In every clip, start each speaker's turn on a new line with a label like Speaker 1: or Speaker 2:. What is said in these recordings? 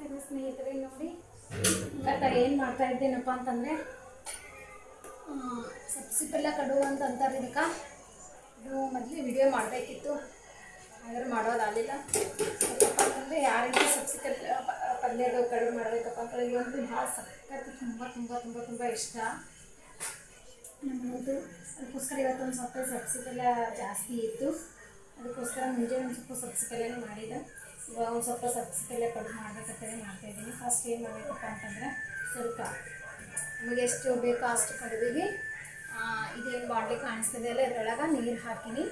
Speaker 1: ನಮಸ್ಕಾರ ಸ್ನೇಹಿತರೆ, ನೋಡಿ. ಇವತ್ತ ಏನು ಮಾಡ್ತಾ ಇದ್ದೇನಪ್ಪ ಅಂತಂದರೆ ಸಬ್ಸಿಪೆಲ್ಲ ಕಡುವು ಅಂತ ಅಂತಾರೆ ಇದು ಮೊದಲು ವಿಡಿಯೋ ಮಾಡಬೇಕಿತ್ತು. ಆದರೆ ಮಾಡೋದಾಗಲಿಲ್ಲ. ಯಾಕಪ್ಪ ಅಂತಂದರೆ ಯಾರಿಗೆ ಸಬ್ಸಿಕಲ್ ಪಲ್ಯದ ಕಡುಬು ಮಾಡಬೇಕಪ್ಪ ಅಂತಂದ್ರೆ ಇವಂತೂ ಭಾಳ ಸಖತ್ತು ತುಂಬ ತುಂಬ ತುಂಬ ತುಂಬ ಇಷ್ಟ. ನಮ್ಮದು ಅದಕ್ಕೋಸ್ಕರ ಇವತ್ತೊಂದು ಸ್ವಲ್ಪ ಸಬ್ಸಿಗೆಲ್ಲ ಜಾಸ್ತಿ ಇತ್ತು. ಅದಕ್ಕೋಸ್ಕರ ಮುಂಜಾನೆ ಒಂದು ಸ್ವಲ್ಪ ಸಬ್ಸಿಗೆಲ್ಲೇ ಮಾಡಿದೆ. ಇವಾಗ ಒಂದು ಸ್ವಲ್ಪ ಸಬ್ಸಿಗೆಲ್ಲ ಕಡಿಮೆ ಮಾಡ್ಬೇಕಂತೇಳಿ ಮಾಡ್ತಾಯಿದ್ದೀನಿ ಫಸ್ಟ್ ಏನು ಮಾಡಬೇಕಪ್ಪ ಅಂತಂದರೆ ಸ್ವಲ್ಪ ನಮಗೆ ಎಷ್ಟು ಬೇಕೋ ಅಷ್ಟು ಕಡುಬಿಗೆ ಇದೇನು ಬಾಟ್ಲಿ ಕಾಣಿಸ್ತದೆ ಅಲ್ಲ, ಇದರೊಳಗೆ ನೀರು ಹಾಕಿನಿ.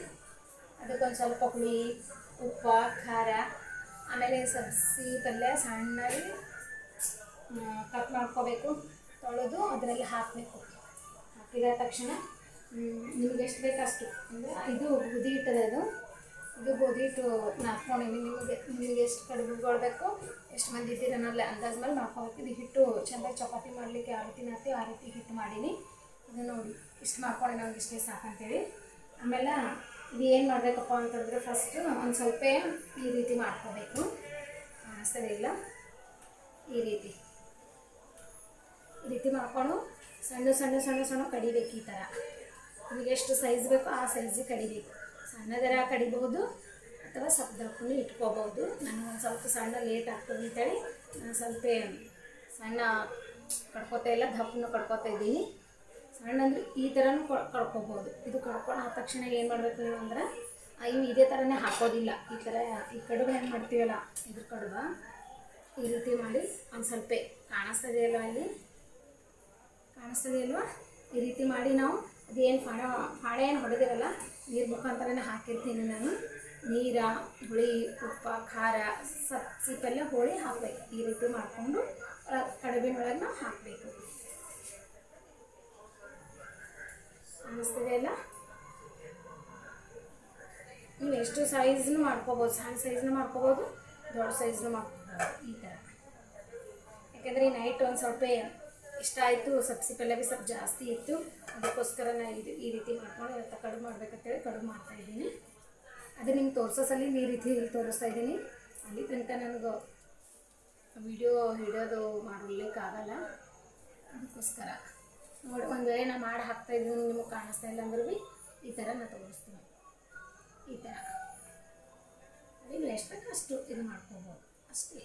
Speaker 1: ಅದಕ್ಕೊಂದು ಸ್ವಲ್ಪ ಹುಳಿ, ಉಪ್ಪು, ಖಾರ, ಆಮೇಲೆ ಸಬ್ಸಿ ಪಲ್ಯ ಸಣ್ಣಾಗಿ ಕಟ್ ಮಾಡ್ಕೋಬೇಕು. ತೊಳೆದು ಅದರಲ್ಲಿ ಹಾಕಬೇಕು. ಹಾಕಿದ ತಕ್ಷಣ ನಿಮ್ಗೆ ಎಷ್ಟು ಬೇಕು ಅಷ್ಟು. ಅಂದರೆ ಇದು ಗೋಧಿ ಇಟ್ಟದೆ ಅದು. ಇದು ಗೋಧಿ ಹಿಟ್ಟು ನಾದ್ಕೊಂಡಿನಿ ನಿಮಗೆ ನಿಮಗೆ ಎಷ್ಟು ಕಡಿಮೆ ಬೇಕು ಎಷ್ಟು ಮಂದಿ ಇದ್ದೀರನ್ನಲ್ಲ ಅಂದಾಜ್ ಮೇಲೆ ಇದು ಹಿಟ್ಟು ಚೆಂದಾಗಿ ಚಪಾತಿ ಮಾಡಲಿಕ್ಕೆ ಯಾವ ರೀತಿ ನಾತಿ ಆ ರೀತಿ ಹಿಟ್ಟು ಮಾಡೀನಿ. ಇದು ನೋಡಿ, ಇಷ್ಟು ಮಾಡ್ಕೊಂಡು ನಮ್ಗೆ ಇಷ್ಟೇ ಸಾಕಂತೇಳಿ. ಆಮೇಲೆ ಇದು ಏನು ಮಾಡಬೇಕಪ್ಪ ಅಂತಂದರೆ ಫಸ್ಟು ಒಂದು ಸ್ವಲ್ಪ ಈ ರೀತಿ ಮಾಡ್ಕೋಬೇಕು. ಸರಿ ಇಲ್ಲ. ಈ ರೀತಿ. ಈ ರೀತಿ ಮಾಡ್ಕೊಂಡು ಸಣ್ಣ ಸಣ್ಣ ಸಣ್ಣ ಸಣ್ಣ ಕಡಿಬೇಕು ಈ ಥರ ನಿಮಗೆ ಎಷ್ಟು ಸೈಜ್ ಬೇಕೋ ಆ ಸೈಜಿಗೆ ಕಡಿಬೇಕು. ಸಣ್ಣದರ ಕಡಿಬಹುದು ಅಥವಾ ಸಪ್ಪದಕ್ಕೂ ಇಟ್ಕೋಬಹುದು. ನಾನು ಒಂದು ಸ್ವಲ್ಪ ಸಣ್ಣ ಲೇಟ್ ಆಗ್ತದೆ ಅಂತೇಳಿ ನಾನು ಸ್ವಲ್ಪ ಸಣ್ಣ ಕಡ್ಕೋತಾ ಇಲ್ಲ, ದಪ್ಪನ್ನು ಕಡ್ಕೋತಾ ಇದ್ದೀನಿ. ಸಣ್ಣ ಅಂದರೆ ಈ ಥರನೂ ಕಡ್ಕೋಬೋದು ಇದು ಕಡ್ಕೊಂಡು ಆದ ತಕ್ಷಣ ಏನು ಮಾಡಬೇಕು ನೀವು ಅಂದ್ರೆ ಇವು ಇದೇ ಥರನೇ ಹಾಕೋದಿಲ್ಲ. ಈ ಥರ ಈ ಕಡುಬು ಏನು ಮಾಡ್ತೀವಲ್ಲ, ಇದ್ರ ಕಡುಬ ಈ ರೀತಿ ಮಾಡಿ ಒಂದು ಸ್ವಲ್ಪ ಕಾಣಿಸ್ತದೆಯಲ್ಲ ಅಲ್ಲಿ ಕಾಣಿಸ್ತದೆ ಅಲ್ವಾ? ಈ ರೀತಿ ಮಾಡಿ ನಾವು ಅದೇನು ಫಾಣ ಫಾಣೆ ಏನು ಹೊಡೆದಿರಲ್ಲ ನೀರು ಮುಖಾಂತರನೇ ಹಾಕಿರ್ತೀನಿ ನಾನು. ನೀರ, ಹುಳಿ, ಉಪ್ಪ, ಖಾರ ಸಿಪ್ಪೆಲ್ಲ ಹೋಳಿ ಹಾಕ್ಬೇಕು. ಈ ರೀತಿ ಮಾಡಿಕೊಂಡು ಕಡುಬಿನೊಳಗೆ ನಾವು ಹಾಕಬೇಕು. ಅನ್ನಿಸ್ತದೆ ನೀವು ಎಷ್ಟು ಸೈಜ್ನು ಮಾಡ್ಕೋಬೋದು. ಸಣ್ಣ ಸೈಜ್ನು ಮಾಡ್ಕೋಬೋದು, ದೊಡ್ಡ ಸೈಜ್ನು ಮಾಡ್ಕೋಬೋದು ಈ ಥರ ಯಾಕೆಂದರೆ ಈ ನೈಟ್ ಒಂದು ಸ್ವಲ್ಪ ಇಷ್ಟ ಆಯಿತು, ಸಬ್ಸಿ ಪಲ್ಯ ಭೀ ಸ್ವಲ್ಪ ಜಾಸ್ತಿ ಇತ್ತು. ಅದಕ್ಕೋಸ್ಕರ ನಾನು ಇದು ಈ ರೀತಿ ಮಾಡ್ಕೊಂಡು ಇವತ್ತು ಕಡುಬು ಮಾಡ್ಬೇಕಂತೇಳಿ ಮಾಡ್ತಾ ಇದ್ದೀನಿ. ಅದು ನಿಮ್ಗೆ ತೋರಿಸೋ ಸಲ ಈ ರೀತಿ ತೋರಿಸ್ತಾ ಇದ್ದೀನಿ. ಅಲ್ಲಿ ತನಕ ನನಗೆ ವಿಡಿಯೋ ಹಿಡಿಯೋದು ಮಾಡಲಿಕ್ಕಾಗಲ್ಲ ಅದಕ್ಕೋಸ್ಕರ ನೋಡಿ, ಒಂದು ವೇಳೆ ನಾನು ಮಾಡಿ ಹಾಕ್ತಾಯಿದ್ದೀನಿ ನಿಮಗೆ ಕಾಣಿಸ್ತಾ ಇಲ್ಲ ಅಂದ್ರೆ ಭೀ ಈ ಥರ ನಾನು ತೋರಿಸ್ತೀನಿ. ಈ ಥರ. ಅದೇ ಎಷ್ಟು ಅಷ್ಟು ಇದು ಮಾಡ್ಕೋಬೋದು. ಅಷ್ಟೇ.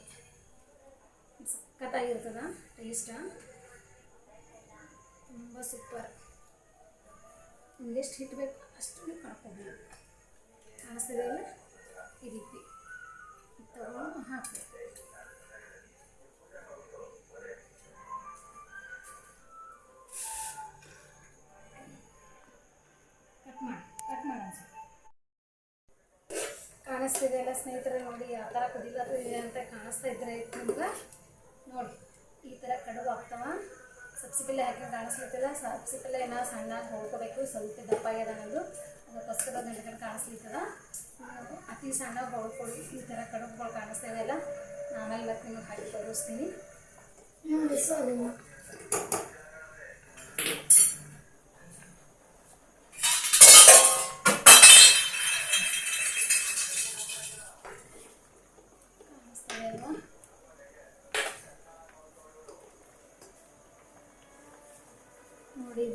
Speaker 1: ಸಖತ್ತಾಗಿರ್ತದ, ಟೇಸ್ಟ? ತುಂಬ ಸೂಪರ್ ನಿಮ್ಗೆ ಎಷ್ಟು ಹಿಟ್ಟು ಬೇಕು ಅಷ್ಟು ನೀವು ಕಾಣಿಸ್ತದೆ ಅಲ್ಲ ಈ ರೀತಿ ತಗೊಂಡು ಹಾಕಬೇಕು. ಕಟ್ ಮಾಡಿ ಕಟ್ ಮಾಡಿ ಕಾಣಿಸ್ತಿದೆ ಎಲ್ಲ ಸ್ನೇಹಿತರೆ ನೋಡಿ, ಯಾವ ಥರ ಕುದಿಲತ್ತಿದೆ ಅಂತ ಕಾಣಿಸ್ತಾ ಇದ್ರೆ ನಿಮ್ಗೆ ನೋಡಿ, ಈ ಥರ ಕಡುಬು ಆಗ್ತಾವ ಸಬ್ಸಿಪಲ್ಲೆ ಹಾಕಿ ಕಾಣಿಸ್ಲಿತ್ತಿಲ್ಲ ಸಬ್ಸಿಪಲ್ಲೆ ಏನೋ ಸಣ್ಣಾಗಿ ಹೊಳ್ಕೋಬೇಕು ಸ್ವಲ್ಪ ದಪ್ಪ ಆಗ್ಯದ ಅನ್ನೋದು ಅದಕ್ಕೋಸ್ಕರ ಗಂಟೆ ಕಾಣಿಸ್ಲಿತ್ತದ ಅತಿ ಸಣ್ಣಗೆ ಹೊಳ್ಕೊಡಿ ಈ ಥರ ಕಡುಬುಗಳು ಕಾಣಿಸ್ತಾ ಇದೆಯಲ್ಲ ಆಮೇಲೆ ಮತ್ತೆ ನಿಮಗೆ ಹಾಕಿ ತೋರಿಸ್ತೀನಿ.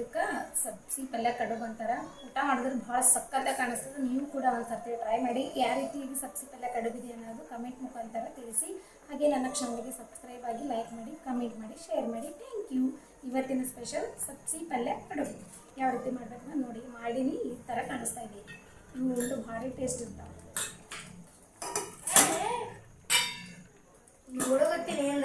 Speaker 1: ಇದಕ್ಕೆ ಸಬ್ಸಿ ಪಲ್ಯ ಕಡುಬು ಅಂತಾರೆ ಊಟ ಮಾಡಿದ್ರೆ ಭಾಳ ಸಕ್ಕತ್ತೆ ಕಾಣಿಸ್ತದೆ. ನೀವು ಕೂಡ ಒಂದು ಟ್ರೈ ಮಾಡಿ. ಯಾವ ರೀತಿ ಈಗ ಸಬ್ಸಿ ಪಲ್ಯ ಕಡುಬಿದೆ ಅನ್ನೋದು ಕಮೆಂಟ್ ಮುಖಾಂತರ ತಿಳಿಸಿ. ಹಾಗೆ ನನ್ನ ಕ್ಷಮೆಗೆ ಸಬ್ಸ್ಕ್ರೈಬ್ ಆಗಿ ಲೈಕ್ ಮಾಡಿ ಕಮೆಂಟ್ ಮಾಡಿ ಶೇರ್ ಮಾಡಿ. ಥ್ಯಾಂಕ್ ಯು ಇವತ್ತಿನ ಸ್ಪೆಷಲ್ ಸಬ್ಸಿ ಪಲ್ಯ ಕಡುಬು. ಯಾವ ರೀತಿ ಮಾಡಬೇಕು ನೋಡಿ, ಮಾಡಿನಿ. ಈ ಥರ ಕಾಣಿಸ್ತಾ ಇದೆ. ಇವು ಒಂದು ಭಾರಿ ಟೇಸ್ಟ್ ಇರ್ತಾವೆ. ನೋಡೋಗತ್ತೀನಿ ಏನು